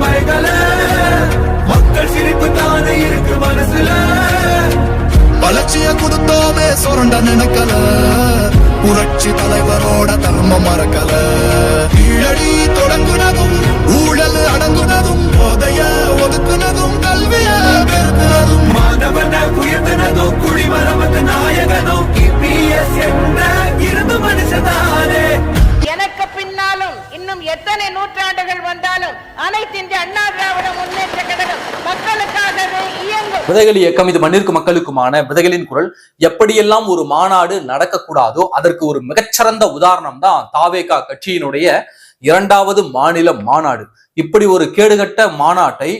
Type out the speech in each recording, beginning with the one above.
பயக்கல மக்கள் சிரிப்பு தானே இருக்கு மனசுல. வளர்ச்சிய கொடுத்தோமே சுரண்ட நினைக்கல. புரட்சி தலைவரோட தர்மம் மறக்கல. கீழடி தொடங்குனதும் ஊழல் அடங்குனதும் போதைய ஒதுக்குனதும் கல்விய பெருக்குனதும். மாணவன உயர்த்தனதோ குடிமரமத்து விதைகள் இயக்கம் இது மண்ணிற்கு மக்களுக்குமான விதைகளின் குரல். எப்படியெல்லாம் ஒரு மாநாடு நடக்கக்கூடாதோ அதற்கு ஒரு மிகச்சிறந்த உதாரணம் தான் தாவேகா கட்சியினுடைய இரண்டாவது மாநில மாநாடு. இப்படி ஒரு கேடுகட்ட மாநாட்டை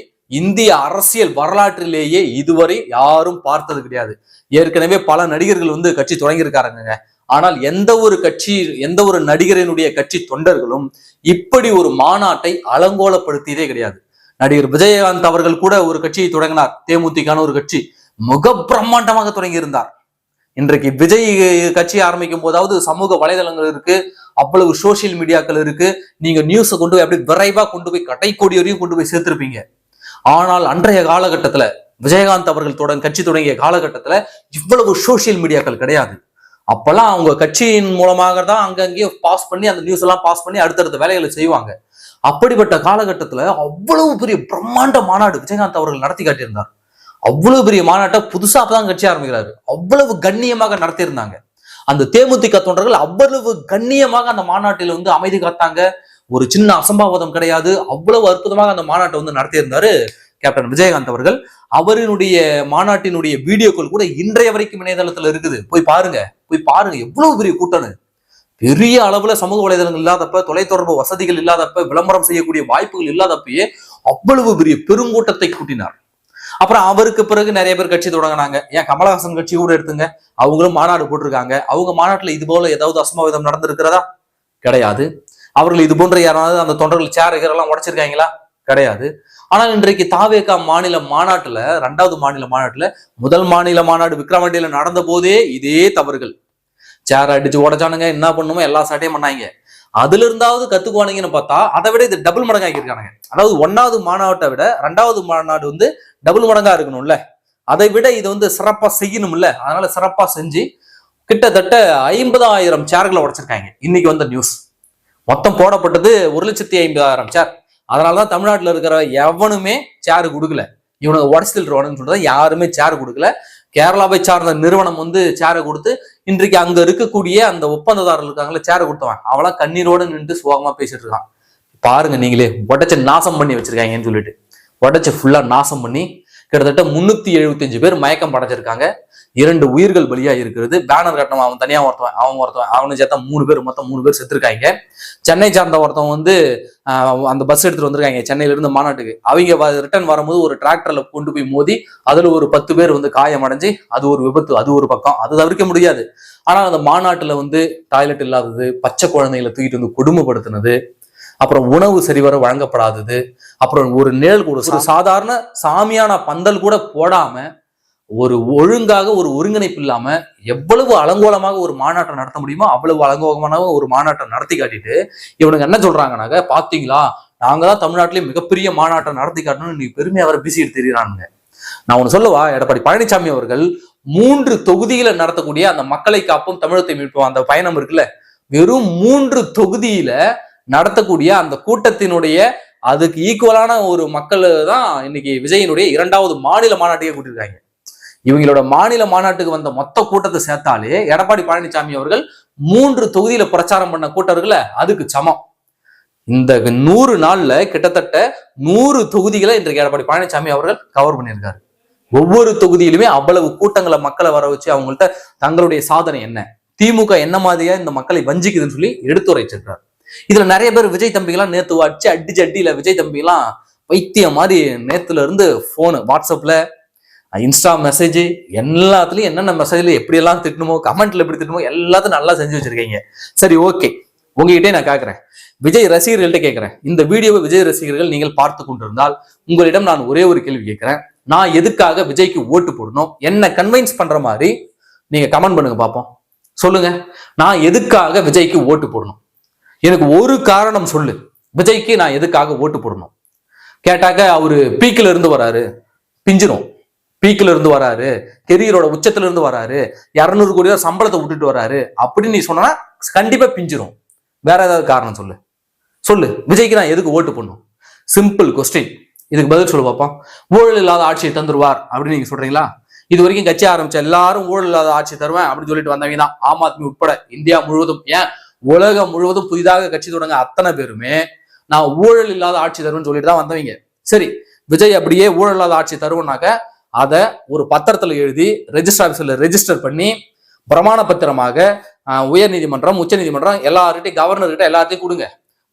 இந்திய அரசியல் வரலாற்றிலேயே இதுவரை யாரும் பார்த்தது கிடையாது. ஏற்கனவே பல நடிகர்கள் வந்து கட்சி தொடங்கியிருக்காருங்க ஆனால் எந்த ஒரு கட்சி எந்த ஒரு நடிகரினுடைய கட்சி தொண்டர்களும் இப்படி ஒரு மாநாட்டை அலங்கோலப்படுத்தியதே கிடையாது. நடிகர் விஜயகாந்த் அவர்கள் கூட ஒரு கட்சியை தொடங்கினார். தேமுதிகான ஒரு கட்சி. முக பிரம்மாண்டமாக தொடங்கி இருந்தார் இன்றைக்கு விஜய் கட்சி ஆரம்பிக்கும் போதாவது சமூக வலைதளங்கள் இருக்கு அவ்வளவு சோசியல் மீடியாக்கள் இருக்கு. நீங்க நியூஸை கொண்டு போய் அப்படி விரைவா கொண்டு போய் கடைக்கோடி வரையும் கொண்டு போய் சேர்த்திருப்பீங்க. ஆனால் அன்றைய காலகட்டத்துல விஜயகாந்த் அவர்கள் தொடங்க கட்சி தொடங்கிய காலகட்டத்துல இவ்வளவு சோசியல் மீடியாக்கள் கிடையாது. அப்பெல்லாம் அவங்க கட்சியின் மூலமாக தான் அங்கங்கேயே பாஸ் பண்ணி அந்த நியூஸ் எல்லாம் பாஸ் பண்ணி அடுத்தடுத்த வேலைகளை செய்வாங்க. அப்படிப்பட்ட காலகட்டத்தில் அவ்வளவு பெரிய பிரம்மாண்ட மாநாடு விஜயகாந்த் அவர்கள் நடத்தி காட்டியிருந்தார். அவ்வளவு பெரிய மாநாட்டை புதுசாக தான் கட்சி ஆரம்பிக்கிறாரு. அவ்வளவு கண்ணியமாக நடத்தியிருந்தாங்க. அந்த தேமுதிக தொண்டர்கள் அவ்வளவு கண்ணியமாக அந்த மாநாட்டில் வந்து அமைதி காத்தாங்க. ஒரு சின்ன அசம்பாவிதம் கிடையாது. அவ்வளவு அற்புதமாக அந்த மாநாட்டை வந்து நடத்தியிருந்தாரு கேப்டன் விஜயகாந்த் அவர்கள் அவரினுடைய மாநாட்டினுடைய வீடியோக்கள் கூட இன்றைய வரைக்கும் இணையதளத்துல இருக்குது. போய் பாருங்க போய் பாருங்க எவ்வளவு பெரிய கூட்டணு பெரிய அளவுல சமூக வலைதளங்கள் இல்லாதப்ப தொலைத்தொடர்பு வசதிகள் இல்லாதப்ப விளம்பரம் செய்யக்கூடிய வாய்ப்புகள் இல்லாதப்பயே அவ்வளவு பெரிய பெருங்கூட்டத்தை கூட்டினார். அப்புறம் அவருக்கு பிறகு நிறைய பேர் கட்சி தொடங்கினாங்க. ஏன் கமலஹாசன் கட்சி கூட எடுத்துங்க. அவங்களும் மாநாடு போட்டிருக்காங்க. அவங்க மாநாட்டுல இது போல ஏதாவது அசம்பாவிதம் நடந்திருக்கிறதா? கிடையாது. அவர்கள் இது போன்ற யாராவது அந்த தொண்டர்கள் சேர் எல்லாம் உடைச்சிருக்காங்களா? கிடையாது. ஆனால் இன்றைக்கு தாவேகா மாநில மாநாட்டுல ரெண்டாவது மாநில மாநாட்டுல முதல் மாநில மாநாடு விக்ரவாண்டியில நடந்த போதே இதே தவறுகள். சேர் அடிச்சு உடச்சானுங்க என்ன பண்ணுமோ எல்லா சட்டையும் பண்ணாங்க. அதுல இருந்தாவது கத்துக்குவானுங்கன்னு பார்த்தா அதை விட இது டபுள் மடங்காக்கிருக்கானுங்க அதாவது ஒன்னாவது மாநாட்டை விட ரெண்டாவது மாநாடு வந்து டபுள் மடங்கா இருக்கணும்ல. அதை விட இது வந்து சிறப்பா செய்யணும்ல. அதனால சிறப்பா செஞ்சு கிட்டத்தட்ட ஐம்பதாயிரம் சேர்களை உடைச்சிருக்காங்க. இன்னைக்கு வந்த நியூஸ் மொத்தம் போடப்பட்டது ஒரு லட்சத்தி ஐம்பதாயிரம் சேர் அதனாலதான் தமிழ்நாட்டில் இருக்கிற எவனுமே சேர் கொடுக்கல. இவனுக்கு உடச்சிட்டு ரோடுன்னு சொல்றது யாருமே சேர் கொடுக்கல. கேரளாவை சார்ந்த நிறுவனம் வந்து சேரை கொடுத்து இன்றைக்கு அங்க இருக்கக்கூடிய அந்த ஒப்பந்ததாரர்கள் இருக்காங்களே சேரை கொடுத்தவன். அவளாம் கண்ணீரோட நின்று சுகமா பேசிட்டு இருக்கான். பாருங்க நீங்களே உடச்ச நாசம் பண்ணி வச்சிருக்காங்கன்னு சொல்லிட்டு. உடச்ச ஃபுல்லா நாசம் பண்ணி கிட்டத்தட்ட முன்னூத்தி எழுபத்தஞ்சு பேர் மயக்கம் படைஞ்சிருக்காங்க. இரண்டு உயிர்கள் பலியா இருக்கிறது. பேனர் கட்டணம் அவன் தனியா ஒருத்தவன் அவன் ஒருத்தவன் அவனு சேர்த்தா மூணு பேர் மொத்தம் மூணு பேர் செத்துருக்காங்க. சென்னை சார்ந்த ஒருத்தவன் வந்து அந்த பஸ் எடுத்துட்டு வந்திருக்காங்க சென்னையில இருந்து மாநாட்டுக்கு. அவங்க ரிட்டர்ன் வரும்போது ஒரு டிராக்டர்ல கொண்டு போய் மோதி அதுல ஒரு பத்து பேர் வந்து காயம் அடைஞ்சு அது ஒரு விபத்து அது ஒரு பக்கம். அது தவிர்க்க முடியாது. ஆனா அந்த மாநாட்டுல வந்து டாய்லெட் இல்லாதது பச்சை குழந்தைகளை தூக்கிட்டு வந்து கொடுமைப்படுத்தினது அப்புறம் உணவு சரிவர வழங்கப்படாதது. அப்புறம் ஒரு நிழல் கூட ஒரு சாதாரண சாமியான பந்தல் கூட போடாம ஒரு ஒழுங்காக ஒரு ஒருங்கிணைப்பு இல்லாம எவ்வளவு அலங்கோலமாக ஒரு மாநாட்டம் நடத்த முடியுமோ அவ்வளவு அலங்கோலமான ஒரு மாநாட்டம் நடத்தி காட்டிட்டு இவனுங்க என்ன சொல்றாங்கனாக்க பாத்தீங்களா? நாங்க தான் தமிழ்நாட்டிலே மிகப்பெரிய மாநாட்டம் நடத்தி காட்டணும்னு நீ பெருமையா அவரை பிசிட்டு தெரியுறானுங்க நான் ஒண்ணு சொல்லவா? எடப்பாடி பழனிசாமி அவர்கள் மூன்று தொகுதியில நடத்தக்கூடிய அந்த மக்களை காப்பும் தமிழத்தை மீட்போம் அந்த பயணம் இருக்குல்ல வெறும் மூன்று தொகுதியில நடத்தக்கூடிய அந்த கூட்டத்தினுடைய அதுக்கு ஈக்குவலான ஒரு மக்கள் தான் இன்னைக்கு விஜயனுடைய இரண்டாவது மாநில மாநாட்டையே கூட்டியிருக்காங்க. இவங்களோட மாநில மாநாட்டுக்கு வந்த மொத்த கூட்டத்தை சேர்த்தாலே எடப்பாடி பழனிசாமி அவர்கள் மூன்று தொகுதியில பிரச்சாரம் பண்ண கூட்டம் இருக்குல்ல அதுக்கு சமம். இந்த நூறு நாள்ல கிட்டத்தட்ட நூறு தொகுதிகளை இன்றைக்கு எடப்பாடி பழனிசாமி அவர்கள் கவர் பண்ணியிருக்காரு. ஒவ்வொரு தொகுதியிலுமே அவ்வளவு கூட்டங்களை மக்களை வர வச்சு அவங்கள்ட்ட தங்களுடைய சாதனை என்ன? திமுக என்ன மாதிரியா இந்த மக்களை வஞ்சிக்குதுன்னு சொல்லி எடுத்துரைச்சிருக்காரு இதுல நிறைய பேர் விஜய் தம்பிகள்லாம் நேத்து அடிச்சு அடிச்சு அடியில விஜய் தம்பிகளாம் வைத்தியம் மாதிரி நேத்துல இருந்து போனு வாட்ஸ்அப்ல இன்ஸ்டா மெசேஜ் எல்லாத்துலயும் என்னென்ன மெசேஜ்ல எப்படி எல்லாம் திட்டணுமோ கமெண்ட்ல எப்படி திட்டணுமோ எல்லாத்தையும் நல்லா செஞ்சு வச்சிருக்கீங்க. சரி ஓகே உங்ககிட்டே நான் கேட்கறேன் விஜய் ரசிகர்கள்ட்ட கேட்கிறேன் இந்த வீடியோவை விஜய் ரசிகர்கள் நீங்கள் பார்த்து கொண்டிருந்தால் உங்களிடம் நான் ஒரே ஒரு கேள்வி கேட்கிறேன் நான் எதுக்காக விஜய்க்கு ஓட்டு போடணும்? என்ன கன்வின்ஸ் பண்ற மாதிரி நீங்க கமெண்ட் பண்ணுங்க பார்ப்போம் சொல்லுங்க. நான் எதுக்காக விஜய்க்கு ஓட்டு போடணும்? எனக்கு ஒரு காரணம் சொல்லு. விஜய்க்கு நான் எதுக்காக ஓட்டு போடணும்? கேட்டாக்க அவரு பீக்கில் இருந்து வராரு. பிஞ்சிரும். பீக்கில் இருந்து வராரு. கெரியரோட உச்சத்துல இருந்து வராரு. இரநூறு கோடி ரூபாய் சம்பளத்தை விட்டுட்டு வராரு. அப்படின்னு நீ சொன்னா கண்டிப்பா பிஞ்சிரும். வேற ஏதாவது காரணம் சொல்லு. சொல்லு. விஜய்க்கு நான் எதுக்கு ஓட்டு பண்ணும் சிம்பிள் கொஸ்டின் இதுக்கு பதில் சொல்லு பார்ப்போம் ஊழல் இல்லாத ஆட்சியை தந்துருவார் அப்படின்னு நீங்க சொல்றீங்களா? இது வரைக்கும் கட்சி ஆரம்பிச்ச எல்லாரும் ஊழல் இல்லாத ஆட்சி தருவேன் அப்படின்னு சொல்லிட்டு வந்தவங்க தான் ஆம் ஆத்மி உட்பட இந்தியா முழுவதும். ஏன்? உலகம் முழுவதும் புதிதாக கட்சி தொடங்க அத்தனை பேருமே நான் ஊழல் இல்லாத ஆட்சி தருவேன்னு சொல்லிட்டு தான் வந்தவங்க. சரி விஜய் அப்படியே ஊழல் இல்லாத ஆட்சி தருவோம்னாக்க அதை ஒரு பத்திரத்துல எழுதி ரெஜிஸ்டர் ஆஃபீஸில் ரெஜிஸ்டர் பண்ணி பிரமாண பத்திரமாக உயர் நீதிமன்றம் உச்ச நீதிமன்றம் எல்லார்கிட்டையும் கவர்னர்கிட்ட எல்லாத்தையும் கொடுங்க.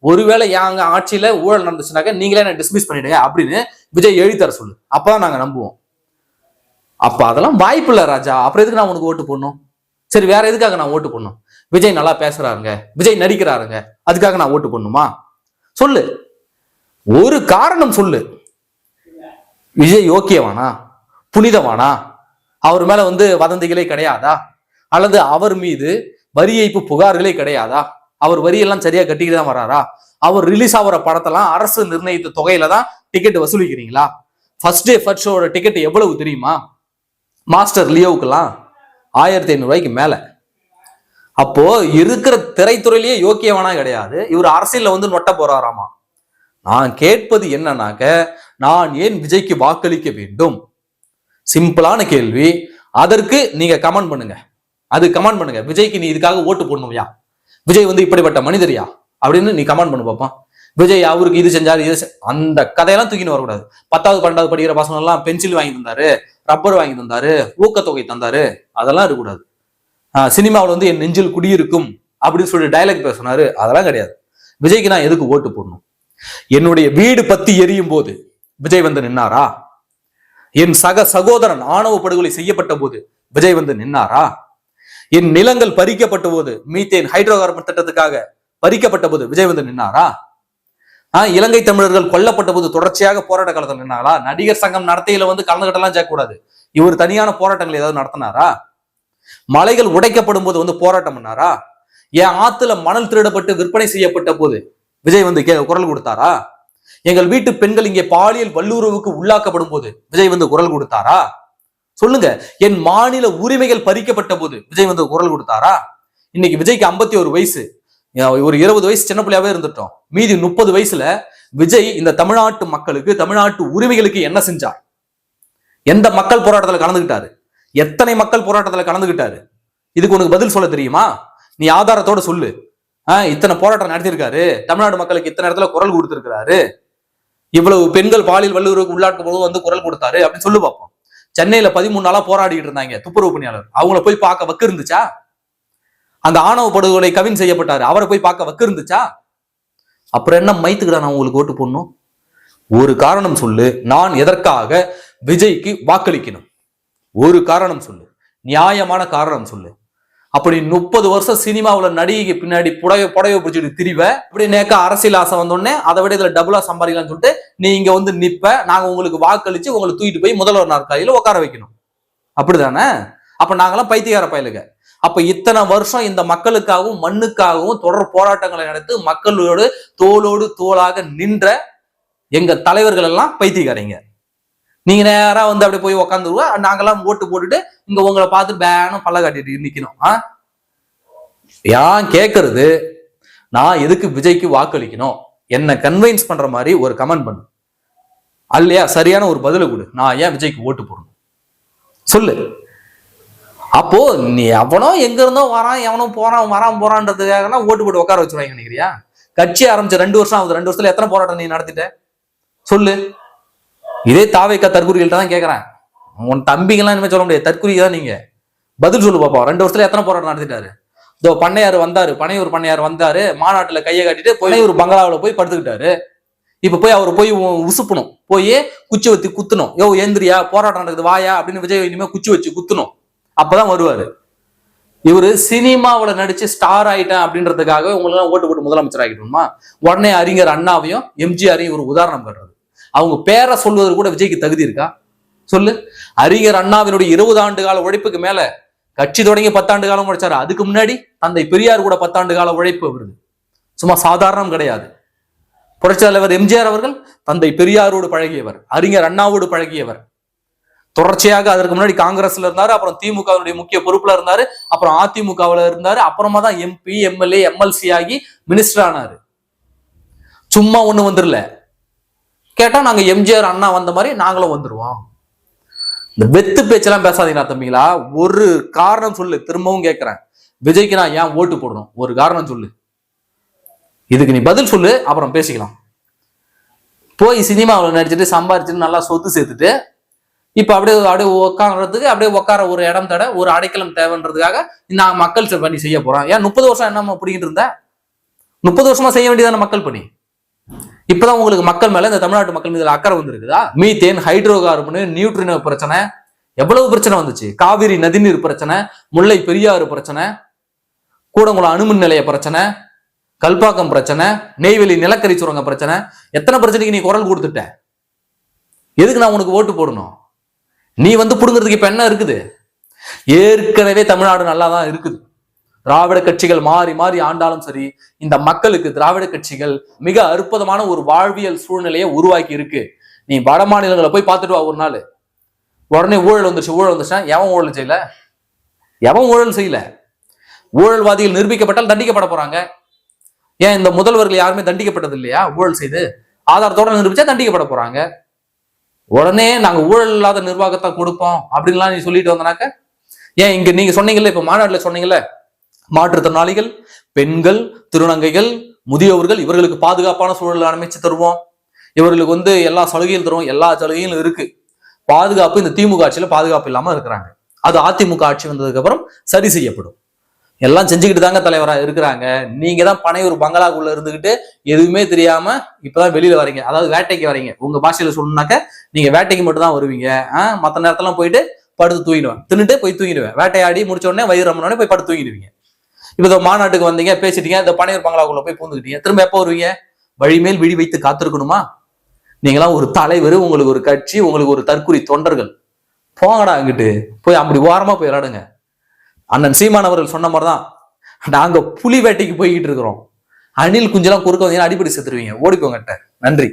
ஒருவேளை எங்க ஆட்சியில ஊழல் நடந்துச்சுனாக்க நீங்களே என்ன டிஸ்மிஸ் பண்ணிடுங்க அப்படின்னு விஜய் எழுதி தர சொல்லு. அப்பதான் நாங்க நம்புவோம். அப்ப அதெல்லாம் வாய்ப்பு இல்ல ராஜா. அப்புறம் எதுக்கு நான் உனக்கு ஓட்டு போடணும்? சரி வேற எதுக்காக நான் ஓட்டு போடணும்? விஜய் நல்லா பேசுறாருங்க. விஜய் நடிக்கிறாருங்க. அதுக்காக நான் ஓட்டு பண்ணுமா சொல்லு. ஒரு காரணம் சொல்லு. விஜய் யோக்கியவானா புனிதவானா? அவர் மேல வந்து வதந்திகளே கிடையாதா? அல்லது அவர் மீது வரி ஏய்ப்பு புகார்களே கிடையாதா? அவர் வரியெல்லாம் சரியா கட்டிக்கிட்டு தான் வராரா? அவர் ரிலீஸ் ஆகிற படத்தெல்லாம் அரசு நிர்ணயித்த தொகையில தான் டிக்கெட் வசூலிக்கிறீங்களா? ஃபர்ஸ்ட் டே ஃபர்ஸ்ட் ஷோட டிக்கெட் எவ்வளவு தெரியுமா? மாஸ்டர் லியோவுக்கெல்லாம் ஆயிரத்தி ஐநூறு ரூபாய்க்கு அப்போ இருக்கிற திரைத்துறையிலேயே யோக்கியவனா கிடையாது. இவர் அரசியல்ல வந்து நொட்ட போறாராமா? நான் கேட்பது என்னன்னாக்க நான் ஏன் விஜய்க்கு வாக்களிக்க வேண்டும்? சிம்பிளான கேள்வி. அதற்கு நீங்க கமெண்ட் பண்ணுங்க. அது கமெண்ட் பண்ணுங்க. விஜய்க்கு நீ இதுக்காக ஓட்டு போடணும்யா? விஜய் வந்து இப்படிப்பட்ட மனிதரியா? அப்படின்னு நீ கமெண்ட் பண்ணு பாப்போம் விஜய் அவருக்கு இது செஞ்சாரு இது செ- அந்த கதையெல்லாம் தூக்கின்னு வரக்கூடாது. பத்தாவது பன்னெண்டாவது படிக்கிற பசங்க எல்லாம் பென்சில் வாங்கி தந்தாரு ரப்பர் வாங்கி தந்தாரு ஊக்கத்தொகை தந்தாரு அதெல்லாம் இருக்கக்கூடாது. சினிமாவில் வந்து என் நெஞ்சில் குடியிருக்கும் அப்படின்னு சொல்லி டைலாக் பேசினாரு. அதெல்லாம் கிடையாது. விஜய்க்கு நான் எதுக்கு ஓட்டு போடணும்? என்னுடைய வீடு பத்தி எரியும் போது விஜய் வந்து நின்னாரா? என் சக சகோதரன் ஆணவ படுகொலை செய்யப்பட்ட போது விஜய் வந்து நின்னாரா? என் நிலங்கள் பறிக்கப்பட்ட போது மீத்தேன் ஹைட்ரோ கார்பன் திட்டத்துக்காக பறிக்கப்பட்ட போது விஜய் வந்து நின்னாரா? ஆஹ் இலங்கை தமிழர்கள் கொல்லப்பட்ட போது தொடர்ச்சியாக போராட்ட காலத்தில் நின்னாரா? நடிகர் சங்கம் நடத்தையில வந்து கலந்துகிட்டலாம் சேர்க்கக்கூடாது. இவர் தனியான போராட்டங்கள் ஏதாவது நடத்தினாரா? மலைகள் உடைக்கப்படும் போது வந்து போராட்டம் பண்ணாரா? என் ஆத்துல மணல் திருடப்பட்டு விற்பனை செய்யப்பட்ட போது விஜய் வந்து கே- குரல் கொடுத்தாரா? எங்கள் வீட்டு பெண்கள் இங்கே பாலியல் வல்லுறவுக்கு உள்ளாக்கப்படும் போது விஜய் வந்து குரல் கொடுத்தாரா? சொல்லுங்க என் மாநில உரிமைகள் பறிக்கப்பட்ட போது விஜய் வந்து குரல் கொடுத்தாரா? இன்னைக்கு விஜய்க்கு ஐம்பத்தி ஒரு வயசு ஒரு இருபது வயசு சின்ன பிள்ளையாவே இருந்துட்டோம். மீதி முப்பது வயசுல விஜய் இந்த தமிழ்நாட்டு மக்களுக்கு தமிழ்நாட்டு உரிமைகளுக்கு என்ன செஞ்சார்? எந்த மக்கள் போராட்டத்தில் கலந்துகிட்டாரு எத்தனை மக்கள் போராட்டத்தில் கலந்துகிட்டாரு? இதுக்கு உனக்கு பதில் சொல்ல தெரியுமா? நீ ஆதாரத்தோட சொல்லு. ஆஹ் இத்தனை போராட்டம் நடத்தியிருக்காரு. தமிழ்நாடு மக்களுக்கு இத்தனை இடத்துல குரல் கொடுத்திருக்கிறாரு. இவ்வளவு பெண்கள் பாலியல் வல்லுறவுக்கு உள்ளாட்டும் போது வந்து குரல் கொடுத்தாரு அப்படின்னு சொல்லி பார்ப்போம் சென்னையில பதிமூணு நாளா போராடிட்டு இருந்தாங்க துப்புரவு பணியாளர். அவங்கள போய் பார்க்க வக்கு இருந்துச்சா? அந்த ஆணவ படுகொலை கவின் செய்யப்பட்டாரு. அவரை போய் பார்க்க வக்கு இருந்துச்சா? அப்புறம் என்ன மைத்துக்கிடா நான் உங்களுக்கு ஓட்டு போடணும்? ஒரு காரணம் சொல்லு. நான் எதற்காக விஜய்க்கு வாக்களிக்கணும்? ஒரு காரணம் சொல்லு. நியாயமான காரணம் சொல்லு. அப்படி முப்பது வருஷம் சினிமாவில் நடிகைக்கு பின்னாடி புடவை புடவை பிடிச்சிட்டு திரிவ அப்படி நேக்க அரசியல் ஆசை வந்தோடனே அதை விட இதில் டபுளா சம்பாதிக்கலாம்னு சொல்லிட்டு நீ இங்க வந்து நிப்ப நாங்கள் உங்களுக்கு வாக்களிச்சு உங்களை தூக்கிட்டு போய் முதல்வர் நாற்காலியில் உட்கார வைக்கணும். அப்படிதானே? அப்ப நாங்கெல்லாம் பைத்தியக்கார பயலுங்க அப்ப இத்தனை வருஷம் இந்த மக்களுக்காகவும் மண்ணுக்காகவும் தொடர் போராட்டங்களை நடத்து மக்களோடு தோளோடு தோளாக நின்ற எங்க தலைவர்கள் எல்லாம் பைத்தியக்காரங்க. நீங்க நேரா வந்து அப்படியே போய் உக்காந்துருவா. நாங்கெல்லாம் ஓட்டு போட்டுட்டு இங்க உங்களை பார்த்து பேனும் பல்ல காட்டிட்டு நிக்கணும் ஆ? ஏன் கேக்குறது? நான் எதுக்கு விஜய்க்கு வாக்களிக்கணும்? என்னை கன்வின்ஸ் பண்ற மாதிரி ஒரு கமெண்ட் பண்ணு. அல்லையா சரியான ஒரு பதில கொடு. நான் ஏன் விஜய்க்கு ஓட்டு போடணும்? சொல்லு. அப்போ நீ எவனோ எங்க இருந்தோ வரான் எவனோ போறான் வரான் போறான்றதுக்காக ஓட்டு போட்டு உட்கார வச்சிருவாங்க நினைக்கிறியா? கட்சி ஆரம்பிச்ச ரெண்டு வருஷம் ஆகுது. ரெண்டு வருஷத்துல எத்தனை போராட்டம் நீ நடத்திட்ட? சொல்லு. இதே தாவைக்கா தற்கொலைகள்ட்ட தான் கேட்கறேன் உன் தம்பிங்கெல்லாம் இனிமே சொல்ல முடியாது. தற்கொலை தான் நீங்க. பதில் சொல்லு பாப்பா. ரெண்டு வருஷத்துல எத்தனை போராட்டம் நடத்திட்டாரு? இதோ பண்ணையார் வந்தாரு. பனையூர் பண்ணையார் வந்தாரு. மாநாட்டுல கையை கட்டிட்டு பனையூர் பங்களாவுல போய் படுத்துக்கிட்டாரு. இப்ப போய் அவர் போய் உசுப்பணும். போய் குச்சி வச்சு குத்தணும். யோ ஏந்திரியா? போராட்டம் நடக்குது. வாயா? அப்படின்னு விஜய் இனிமே குச்சி வச்சு குத்தணும். அப்பதான் வருவாரு. இவரு சினிமாவுல நடிச்சு ஸ்டார் ஆயிட்டேன் அப்படின்றதுக்காக உங்களுக்கு ஓட்டு போட்டு முதலமைச்சர் ஆகிடணுமா உடனே அறிஞர் அண்ணாவையும் எம்ஜிஆரையும் ஒரு உதாரணம் பெறுறது அவங்க பேரை சொல்வதற்கு கூட விஜய்க்கு தகுதி இருக்கா? சொல்லு. அறிஞர் அண்ணாவினுடைய இருபது ஆண்டு கால உழைப்புக்கு மேல கட்சி தொடங்கி பத்தாண்டு காலம் உழைச்சாரு. அதுக்கு முன்னாடி தந்தை பெரியார் கூட பத்தாண்டு கால உழைப்பு வருது சும்மா சாதாரணம் கிடையாது. புரட்சி தலைவர் எம்ஜிஆர் அவர்கள் தந்தை பெரியாரோடு பழகியவர். அறிஞர் அண்ணாவோடு பழகியவர். தொடர்ச்சியாக அதற்கு முன்னாடி காங்கிரஸ்ல இருந்தாரு அப்புறம் திமுகவினுடைய முக்கிய பொறுப்புல இருந்தாரு அப்புறம் அதிமுகவில் இருந்தாரு அப்புறமா தான் எம்பி எம்எல்ஏ எம்எல்சி ஆகி மினிஸ்டர் ஆனாரு. சும்மா ஒண்ணு வந்துடல கேட்டால் நாங்கள் எம்ஜிஆர் அண்ணா வந்த மாதிரி நாங்களும் வந்துடுவோம் இந்த வெத்து பேச்செல்லாம் பேசாதீங்களா தம்பிங்களா. ஒரு காரணம் சொல்லு திரும்பவும் கேட்குறேன் விஜய்க்கு நான் ஏன் ஓட்டு போடணும்? ஒரு காரணம் சொல்லு. இதுக்கு நீ பதில் சொல்லு அப்புறம் பேசிக்கலாம். போய் சினிமாவில் நடிச்சுட்டு சம்பாரிச்சுட்டு நல்லா சொத்து சேர்த்துட்டு இப்போ அப்படியே அப்படியே உட்காந்துறதுக்கு அப்படியே உட்கார ஒரு இடம் தட ஒரு அடைக்கலம் தேவைன்றதுக்காக நான் மக்கள் செ- பணி செய்ய போகிறேன் ஏன் முப்பது வருஷம் என்னம்மா பிடிக்கிட்டு இருந்தேன் முப்பது வருஷமா செய்ய வேண்டியதான மக்கள் பணி? இப்பதான் உங்களுக்கு மக்கள் மேல இந்த தமிழ்நாட்டு மக்கள் மீது அக்கறை வந்திருக்குதா? மீத்தேன் ஹைட்ரோ கார்பனு நியூட்ரினோ பிரச்சனை. எவ்வளவு பிரச்சனை வந்துச்சு? காவிரி நதிநீர் பிரச்சனை முல்லை பெரியாறு பிரச்சனை கூடங்குளம் அணுமின் நிலைய பிரச்சனை கல்பாக்கம் பிரச்சனை நெய்வேலி நிலக்கரி சுரங்க பிரச்சனை. எத்தனை பிரச்சனைக்கு நீ குரல் கொடுத்துட்ட? எதுக்கு நான் உனக்கு ஓட்டு போடணும்? நீ வந்து பிடுங்கிறதுக்கு இப்ப என்ன இருக்குது? ஏற்கனவே தமிழ்நாடு நல்லா தான் இருக்குது. திராவிட கட்சிகள் மாறி மாறி ஆண்டாலும் சரி இந்த மக்களுக்கு திராவிட கட்சிகள் மிக அற்புதமான ஒரு வாழ்வியல் சூழ்நிலையை உருவாக்கி இருக்கு. நீ வட மாநிலங்களை போய் பார்த்துட்டு வா ஒரு நாள். உடனே ஊழல் வந்துச்சு ஊழல் வந்துச்சுன்னா எவன் ஊழல் செய்யல? எவன் ஊழல் செய்யல? ஊழல்வாதிகள் நிரூபிக்கப்பட்டால் தண்டிக்கப்பட போறாங்க. ஏன் இந்த முதல்வர்கள் யாருமே தண்டிக்கப்பட்டது இல்லையா? ஊழல் செய்து ஆதாரத்தோட நிரூபிச்சா தண்டிக்கப்பட போறாங்க. உடனே நாங்க ஊழல் இல்லாத நிர்வாகத்தை கொடுப்போம் அப்படின்லாம் நீ சொல்லிட்டு வந்தனாக்க? ஏன் இங்க நீங்க சொன்னீங்கல்ல இப்ப மாநாட்டுல சொன்னீங்கல்ல மாற்றுத்திறனாளிகள் பெண்கள் திருநங்கைகள் முதியவர்கள் இவர்களுக்கு பாதுகாப்பான சூழல் அமைச்சு தருவோம். இவர்களுக்கு வந்து எல்லா சலுகையும் தருவோம். எல்லா சலுகையும் இருக்கு. பாதுகாப்பு இந்த திமுக ஆட்சியில பாதுகாப்பு இல்லாம இருக்கிறாங்க. அது அதிமுக ஆட்சி வந்ததுக்கு அப்புறம் சரி செய்யப்படும். எல்லாம் செஞ்சுக்கிட்டு தாங்க தலைவரா இருக்கிறாங்க. நீங்க தான் பனையூர் பங்களாக்குள்ள இருந்துகிட்டு எதுவுமே தெரியாம இப்பதான் வெளியில வரீங்க. அதாவது வேட்டைக்கு வரீங்க. உங்க பாஷையில சொல்லணும்னாக்க நீங்க வேட்டைக்கு மட்டும் தான் வருவீங்க. ஆஹ் மத்த நேரத்தெல்லாம் போயிட்டு படுத்து தூங்கிடுவேன். தின்னுட்டு போய் தூங்கிடுவேன். வேட்டையாடி முடிச்ச உடனே வயிறு ரம்மனோடனே போய் படுத்து தூங்கிடுவீங்க. இப்போ இந்த மாநாட்டுக்கு வந்தீங்க பேசிட்டீங்க இந்த பனையூர் பங்களாக்குள்ள போய் பூந்துக்கிட்டீங்க. திரும்ப எப்போ வருவீங்க? வழிமேல் விழி வைத்து காத்திருக்கணுமா? நீங்களாம் ஒரு தலைவர் உங்களுக்கு ஒரு கட்சி உங்களுக்கு ஒரு தற்குறி தொண்டர்கள். போங்கடா அங்கிட்டு போய் அப்படி ஓரமா போய் விளாடுங்க அண்ணன் சீமான் அவர்கள் சொன்ன மாதிரிதான். நாங்க புலி வேட்டைக்கு போய்கிட்டு இருக்கிறோம். அணில் குஞ்செல்லாம் குறுக்க வந்தீங்கன்னா அடிப்படை செத்துருவீங்க. ஓடிக்கோங்கட்ட நன்றி.